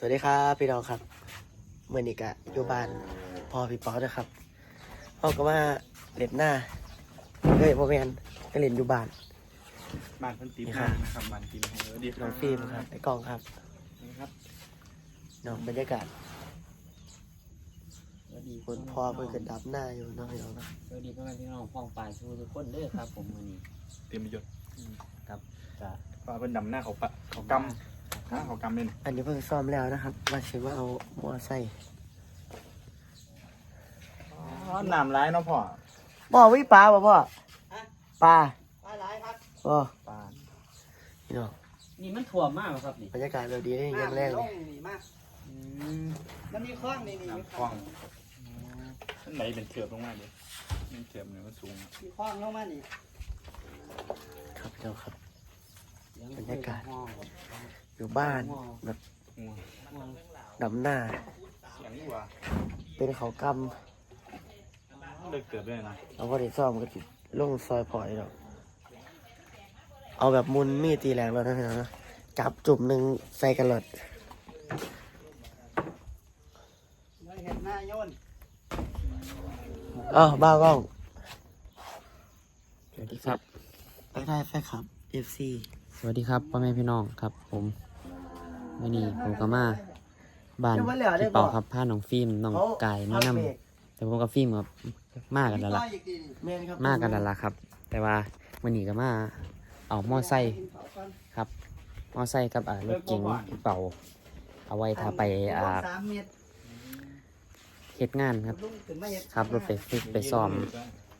สวัสดีครับพี่น้องครับเมื่อนี้กะอยู่บ้านพ่อพี่ป๊อกนะครับพ่อก็มาเล่นหน้าเฮ้ยโมเมนก็เล่นอยู่บ้าน บ้านเพิ่นตีนี่มครับนะครับบ้านตีมโหดีคน้รัอบงฟิล์มครับไอ้กล้องครับนี่ครับน้องบรรยากาศสวัสดีคนพ่อเพิ่งกระดับหน้าอยู่เน้องพี่น้องเนาะสวัสดีพ่อแม่พี่น้องพ้องป่ายชูทุกคนเด้อครับ ผมมื้อนี้เตรียมประโยชน์ครับจะว่าเพิ่นดำหน้าเขาปะเขากำ หน้าเขากำเลยนี่อันนี้เพิ่งซ่อมแล้วนะครับมาเชื่อว่าเอามอไซค์อ๋อน้ำร้ายเนาะพ่อบ่วิปลาบ่พ่อปลาปลาหลายครับโอ้ปลาพี่น้องนี่มันถ่วมมากครับนี่บรรยากาศเราดีได้ยังแรกเลยน้ำนี่มากมันมีคล้องนี่นี่มีน้ำคลองอันไหนเป็นเถือบลงมาดิมันเถือบเนี่ยมันสูงอะมีคล้องลงมานี่ครับพี่น้องครับเสีงบรรยากาศห้ องอยู่บ้านแบบงัวห้องดำหน้าเสียงวัวเป็นเขากเลิกเกิดด้วยนะำเอาพอได้ซ่อมก็ติดลงซอยพอยหรอกเอาแบบมุนมีดตีแรงแล้วนะพี่น้องนะจับจุ่มหนึ่งใส่กันหลอดเราเห็นหน้าโยนอ้าวบ้ากล้องสวัสดีครับไปได้แฟนครับ FC สวัสดีครับพ่อแม่พี่น้องครับผม มื้อนี้ผมก็มาบ้านพี่เป่าครับพาน้องฟิล์มน้องไก่มานำแต่ผมกับฟิล์มครับมากันแล้วล่ะอีกทีนี่แม่นครับมากันแล้วล่ะครับ แต่ว่ามื้อนี้ก็มาเอามอไซค์กินเผาก่อนครับมอไซค์กับอ่ารถเก๋งพี่เป่า เอาไว้ถ้าไปอ่าสามเมตรเฮ็ดงานครับลุงขึ้นมาเฮ็ดครับรถไปฝึกไปซ้อม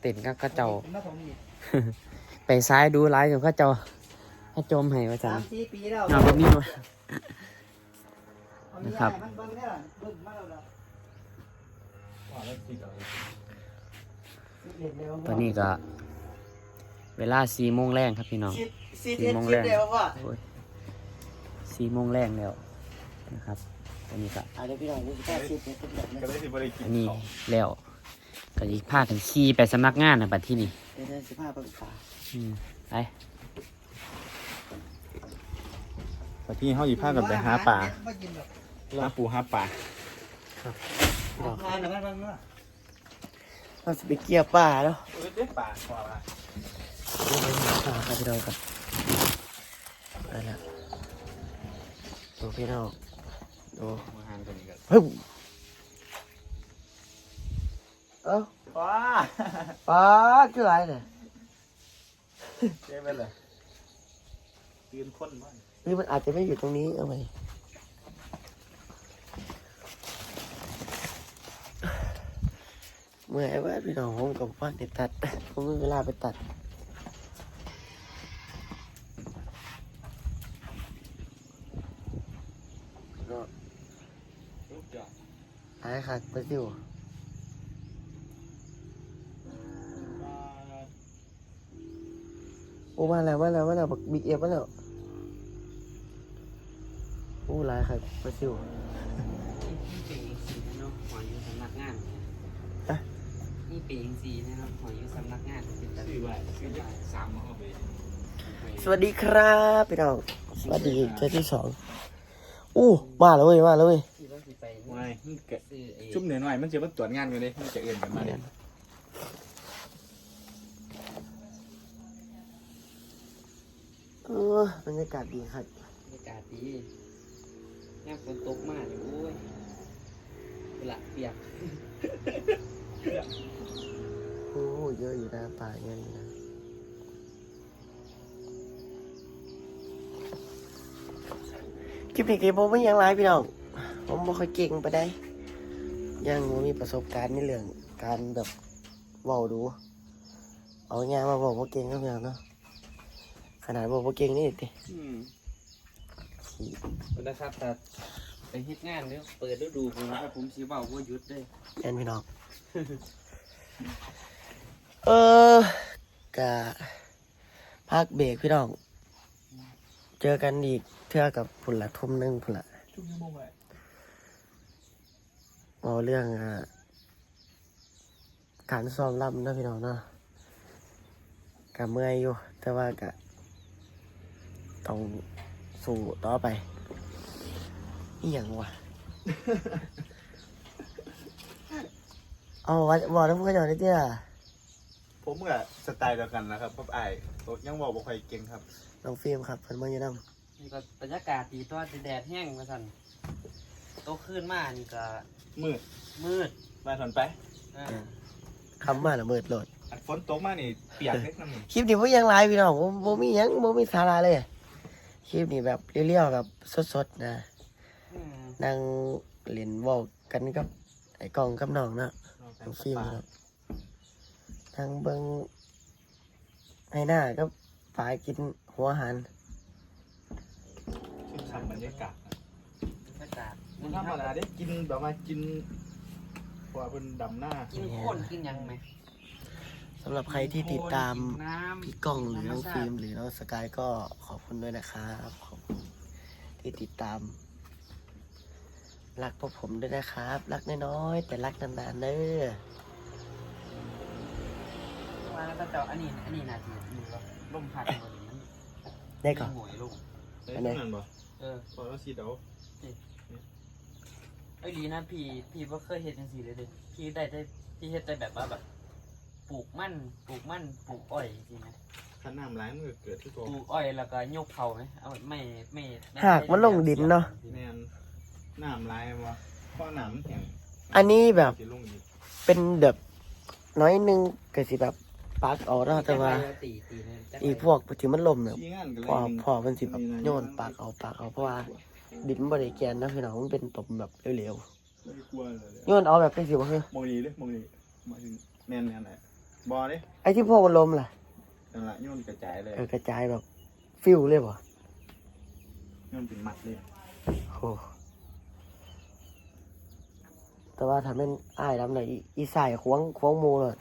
เต้นก็กระเจ้าขึ้นมาผมนี่ไปซ้ายดูร้ายอยู่เขาเจ้าให้จมให้ว่าจัสางมสี่ปีแล้วเอาแบบนี้มาเอามีครับตอนนี้ก็ เวลาสี่โมงแรงครับพี่น้องสี่โมงแรบกเดียวพ่อโอ้ยสี่โมงแรงแล้วนะครับตอนนี้ก็อ่าเดี๋ยวพี่น้องนี่แค่สิบเจ็ดสิบแบบนี้ก็ได้สิบริกินอันนี้แล้วก็อีกพากันขี่ไปสำนักงานนะบัดที่นี่ได้สิบห้าปังฝาอืมไปแต่ที่เขาหยิบผ้ากันไปหาปลา หรอกหาปูหาปลาพี่น้องทานน่ะมันเบิ่งเนาะเราจะไปเกี่ยวป่าแล้วเออเด็ดปลาพอละป่าครับพี่น้องครับไปแล้วดูพี่น้องดูมาหานตัวนี้กันเฮ้ยเอ้าปลาปลาคืออะไรเนี่ยเจ๊ไปเลยยืนค้นบ้านนี่มันอาจจะไม่อยู่ตรงนี้เอาไหม เมื่อยว่าพี่น้องผมกับว่าเด็ดตัด ผมไม่มีเวลาไปตัดก็ลูกจอกหายขาดไปอยู่โอ้มาแล้วมาแล้วมาแล้วบักบิ๊กเอฟมาแล้วโอ้หลายขาดไปอยู่นี่เป็นยังสีนะเนาะหอยอยู่สำนักงาน นี่เป็นยังสีนะครับหอยอยู่สำนักงานเป็นตะชื่อว่าชื่อสามมาเอาไปสวัสดีครับพี่น้องสวัสดีเจ้าที่สองอู้มาแล้วเว้ยมาแล้วเว้ยที่ว่าสิไปไม่มันเกิดซื้อไอ้ชุ่มเหนือหน่อยมันจะมาตรวจงานกันเลยมันจะเอื่นกันมาเลยเออบรรยากาศดีครับบรรยากาศดีย่างฝนตกมากอยู่โอ้ยเวลาเปียก โอ้เยอะอยู่นะป่าเยอะอยู่นะคลิปนี้คลิปผมไม่ยังไรพี่น้อง ผมไม่ค่อยเก่งไปได้ ยังบ่มีประสบการณ์ในเรื่องการแบบเว้าดู เอางานมาบอกว่าเก่งก็เพียงเนาะ ขนาดบอกว่าเก่งนี่ดิอืมนะครับแต่ไปเฮ็ดงานเนี่ยเปิดฤดูผมนะครับผมสีเบาว่าหยุดเลยแอนพี่น้อง เออกะพักเบรกพี่น้อง เจอกันอีกเทื่อกับผุนละทุ่มหนึงผุนละชุ่มชั่วโมงเลยเอาเรื่องอะการซ้อมรำนะพี่น้องเนาะกะเมื่อยอยู่ แต่ว่ากะต้องสู้ต่อไปอีหยังวะ เอาวัดบอกแล้วพวกเขาจะได้เจ้าผมกับสไตล์เดียวกันนะครับพ่อไอ้ายยังบอกบ่ค่อยเก่งครับน้องฟิล์มครับเพิ่นมาอยู่นนี่ก็บรรยากาศดีตัวแดดแห้งมาสั่นโตขึ้นมานี่ก็มืดมืดมาถอนไปเออำคำมาละเมิดโหลด อันฝนตกมานี่เปียกเล็กน้ำนี่คลิปนี้บ่ยังไลฟ์พี่น้องบ่บ่มีหยังบ่มีสาระเลย คลิปนี้แบบเรียวๆแบบสดๆนะ อืมนั่งเล่นเว้ากันกับไอ้กล้องกับน้องเนาะ น้องฟิล์มเนาะนั่งเบิงให้หน้าก็ฝายกินหัวหารชื่นชมบรรยากาศบรรยากาศมันธรรมดาได้กินแบบว่ากินพอเป็นดำหน้ากินข้นกินยังไหมสำหรับใครที่ติดตามพี่ก้องหรือน้องฟิล์มหรือน้องสกายก็ขอบคุณด้วยนะครับขอบคุณที่ติดตาม รักพวกผมด้วยนะครับ รักน้อยๆแต่รักนานๆเด้อว่าแล้วก็เจ้าอันนี้อันนี้นาทีมีว่าลมพัดหมดมันได้ก่อน หวยลงได้อันไหนเท่านั้นบ่เออพอแล้วสีเดาไอ้ดีนะพี่พี่ว่าเคยเห็นจังซี่เลยเด้พี่ได้ได้พี่เฮ็ดแต่แบบว่าแบบปลูกมันปลูกมันปลูกอ้อยจริงไหมถ้าน้ำร้ายมันก็เกิดที่ตัวปลูกอ้อยแล้วก็ยกเขาไหมเอาไม่ไม่ไม่หากมันลงดินเนาะแม นน้ำร้ายบ่เพราะน้ำมันแห้งอันนี้แบบสิลงอีกเป็นแบบน้อยหนึงก็สิแบบปักออกเนาะแต่ว่า ตีตีเนี่ยจักอีพวกที่มันล่มเนี่ย ชี้งานกันเลยพอพอมันสิแบบโยนปากเอาปากเอาเพราะว่า ดินมันบ่ได้แกนนะพี่น้องมันเป็นตมแบบเหลวไม่ได้กลัวเลยๆโยนเอาแบบเป็นสิบ่คือมองดีเลยมองดีมาถึงแมนแมนไหนบอเด้ไอ้ที่พวกมันล้มล่ะนั่นละโยนกระจายเลยเออกระจายแบบฟิวเลยบ่โยนเป็นมัดเลยโอ้ แต่ว่าถ้าแม่นอ้ายดำหน่อยอีอีสายควงควงหมูเลย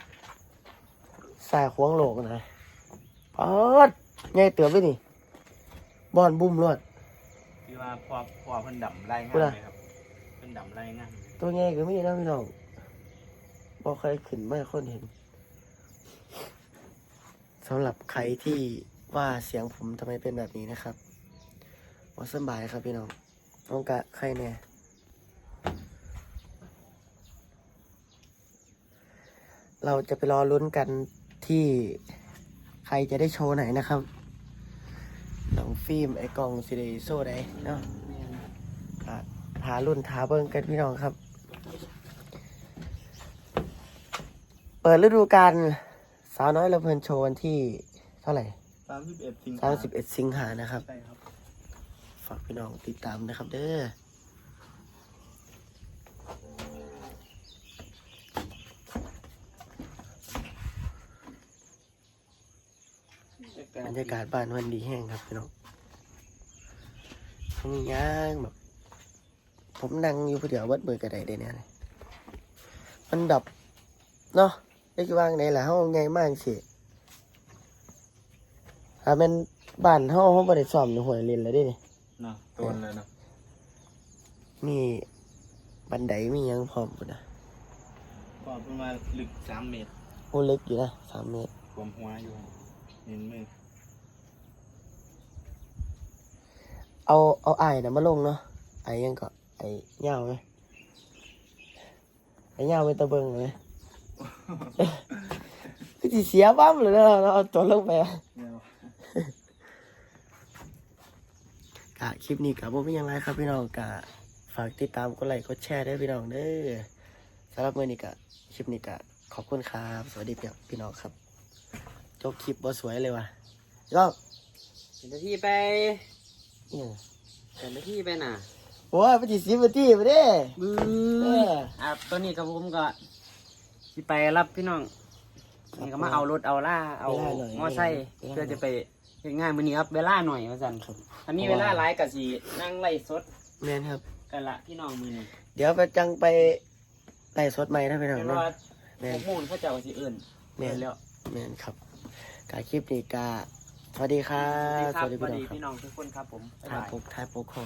สายควงโลกนะปอดใหญ่เตือไปนี่บอนบุ้มรวดที่ว่าพอพอเพิ่นดำไล่งาพูดนอะเลยครับเพิ่นดำไล่งานตัวใหญ่ก็มีนะพี่น้องบอกใครขึ้นไม่คนเห็นสำหรับใครที่ว่าเสียงผมทำไมเป็นแบบนี้นะครับว่าสำบายครับพี่น้องน้องกะใครเนี่ย เราจะไปรอลุ้นกันที่ใครจะได้โชว์ไหนนะครับน้องฟิล์มไอ้กล่องซีดีโซ่ได้เนาะก็ทารุ่นทาเบิ้งกันพี่น้องครับ เปิดฤดูกาลสาวน้อยละเพลินโชว์วันที่เท่าไหร่สามสิบเอ็ดสิงสามสิบเอ็ดสิงหานะครับใช่ครับ ฝากพี่น้องติดตามนะครับเด้อ บรรยากาศบ้านวันดีแห้งครับพี่น้องมีย่างแบบ ผมนั่งอยู่ผู้เดียววัดมือกระไดได้เนี่ยมันแบบเนาะได้กี่ว่างไหนล่ะเฮาไงมากสิถ้าเป็นบ้านเฮาเฮาบ่ได้ซ่อมในหัวเรียนแล้วเด้นี่เนาะตัวเลยเนาะมีบันไดมีหยังพร้อมพุ่นนะพอประมาณลึกสามเมตร โอ้เล็กอยู่นะสามเมตรรวมหัวอยู่เน้นมือ เอาเอาไอ้นะมาลงเนาะไอ้ยังก็ไอ้เหย้าไหมไอ้เหย้าเป็นตะเบิงไหมคือสิเสียบ้ามเลยนะเราเอาตัวลงไปอะเนี่ยกะคลิปนี้กับผมเป็นยังไงครับพี่น้องกะฝากติดตามกดไลค์กดแชร์ด้วยพี่น้องเด้อสำหรับมื่อนี้กะคลิปนี้กะขอบคุณครับ สวัสดีพี่น้องครับจบคลิปบ่สวยเลยว่ะก็เห็นที่ไป เนี่ยเห็นที่ไปน่ะโอ้ยไปจีสิบนาทีไปเด้บื้เออออะตอนนี้กับผมก็สิไปรับพี่น้องนี่ก็มาเอารถเอาล่าเอาเวลาหน่อยมอไซค์เวลาหน่อยเพื่อจะไปเฮ็ดงานมื้อนี้ครับเวลาหน่อยว่าซั่นถ้ามีเวลาหลายก็สินั่งไล่สดแม่นครับ กันละพี่น้องมื้อนี้เดี๋ยวไปจังไปไต่สดใหม่นะพี่น้องเห็นเนาะ ว่าแม่นหกโมงเขาเจ้าก็สิเอิ้นแม่นเอิ้นแล้ว แม่นครับกะคลิปนี้กะ สวัสดีครัสวัสบดีครับสวัสดีพี่พี่น้องน้องทุกคนครับผมบ๊ายครับทายบายปกทายปกคอ